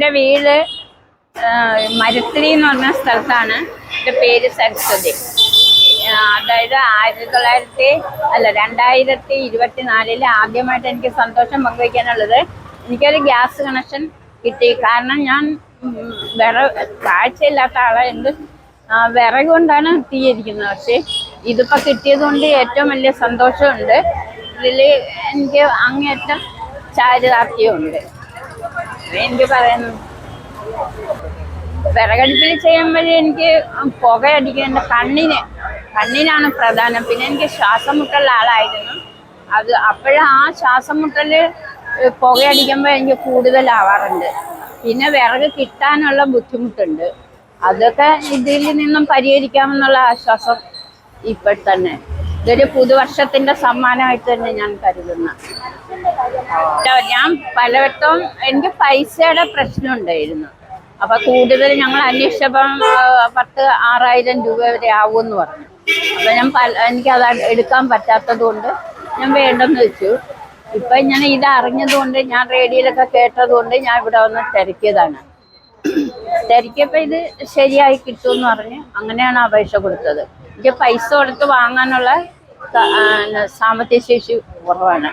എന്റെ വീട് മരുത്തിരി എന്ന് പറഞ്ഞ സ്ഥലത്താണ്. എന്റെ പേര് സരസ്വതി. അതായത് ആയിരത്തി തൊള്ളായിരത്തി അല്ല രണ്ടായിരത്തി ഇരുപത്തിനാലിൽ ആദ്യമായിട്ട് എനിക്ക് സന്തോഷം പങ്കുവയ്ക്കാനുള്ളത് എനിക്കൊരു ഗ്യാസ് കണക്ഷൻ കിട്ടി. കാരണം ഞാൻ വിറ കാഴ്ചയില്ലാത്ത ആളായതുകൊണ്ട് വിറക് കൊണ്ടാണ് തീയിരിക്കുന്നത്. പക്ഷേ ഇതിപ്പോൾ കിട്ടിയത് കൊണ്ട് ഏറ്റവും വലിയ സന്തോഷമുണ്ട്. ഇതിൽ എനിക്ക് അങ്ങേറ്റം ചാരിതാർത്ഥ്യമുണ്ട്. എനിക്ക് പറയുന്നു വിറകടുപ്പിൽ ചെയ്യുമ്പോഴേ എനിക്ക് പുക എന്റെ കണ്ണിന്. കണ്ണിനാണ് പ്രധാനം. പിന്നെ എനിക്ക് ശ്വാസം മുട്ടുള്ള ആളായിരുന്നു. അത് അപ്പോഴും ആ ശ്വാസം മുട്ടൽ പുകയടിക്കുമ്പോൾ എനിക്ക് കൂടുതലാവാറുണ്ട്. പിന്നെ വിറക് കിട്ടാനുള്ള ബുദ്ധിമുട്ടുണ്ട്. അതൊക്കെ ഇതിൽ നിന്നും പരിഹരിക്കാമെന്നുള്ള ആശ്വാസം ഇപ്പോൾ തന്നെ. ഇതൊരു പുതുവർഷത്തിന്റെ സമ്മാനമായിട്ട് തന്നെ ഞാൻ കരുതുന്നു. ഞാൻ പലവട്ടവും എനിക്ക് പൈസയുടെ പ്രശ്നം ഉണ്ടായിരുന്നു അപ്പൊ കൂടുതൽ ഞങ്ങൾ അന്വേഷിച്ചപ്പം പത്ത് ആറായിരം രൂപ വരെ ആവുമെന്ന് പറഞ്ഞു. അപ്പൊ ഞാൻ പല എനിക്ക് അത് എടുക്കാൻ പറ്റാത്തത് കൊണ്ട് ഞാൻ വേണ്ടെന്ന് വെച്ചു. ഇപ്പൊ ഞാൻ ഇത് അറിഞ്ഞത് കൊണ്ട് ഞാൻ റേഡിയോയിലൊക്കെ കേട്ടത് കൊണ്ട് ഞാൻ ഇവിടെ വന്ന് തിരക്കിയതാണ്. തിരക്കിയപ്പോ ഇത് ശരിയായി കിട്ടുമെന്ന് പറഞ്ഞ് അങ്ങനെയാണ് അപേക്ഷ കൊടുത്തത്. പൈസ കൊടുത്ത് വാങ്ങാനുള്ള സാമ്പത്തിക ശേഷി കുറവാണ്.